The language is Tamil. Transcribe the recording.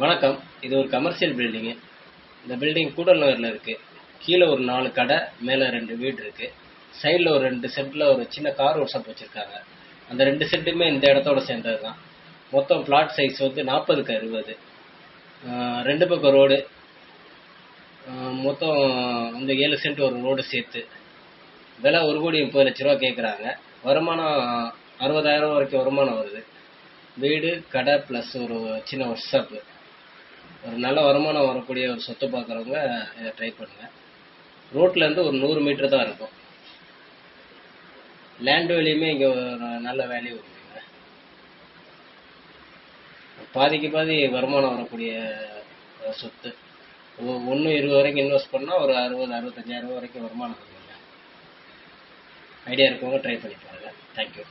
வணக்கம். இது ஒரு கமர்ஷியல் பில்டிங்கு இந்த பில்டிங் கூடல் நகரில் இருக்குது கீழே ஒரு நாலு கடை மேலே ரெண்டு வீடு இருக்குது சைடில் ஒரு ரெண்டு செட்டில் ஒரு சின்ன கார் ஒர்க் ஷாப் வச்சுருக்காங்க. அந்த ரெண்டு செட்டுமே இந்த இடத்தோட சேர்ந்தது தான் மொத்தம் பிளாட் சைஸ் வந்து நாற்பதுக்கு அறுபது. ரெண்டு பக்கம் ரோடு மொத்தம் வந்து ஏழு சென்ட் ஒரு ரோடு சேர்த்து. விலை ஒரு கோடி முப்பது லட்ச ரூபா கேட்குறாங்க வருமானம் அறுபதாயிரம் வரைக்கும் வருமானம் வருது. வீடு கடை ப்ளஸ் ஒரு சின்ன ஒர்க் ஷாப்பு ஒரு நல்ல வருமானம் வரக்கூடிய ஒரு சொத்து பார்க்குறவங்க இதை ட்ரை பண்ணுங்கள் ரோட்லேருந்து ஒரு நூறு மீட்டர் தான் இருக்கும். லேண்ட் வேலையுமே இங்கே ஒரு நல்ல வேல்யூ இருக்குங்க. பாதிக்கு பாதி வருமானம் வரக்கூடிய சொத்து. ஒன்று இருபது வரைக்கும் இன்வெஸ்ட் பண்ணால் ஒரு அறுபது அறுபத்தஞ்சாயிரம் ரூபா வரைக்கும் வருமானம் இருக்குங்க ஐடியா இருக்கவங்க ட்ரை பண்ணி பாருங்கள் தேங்க்யூ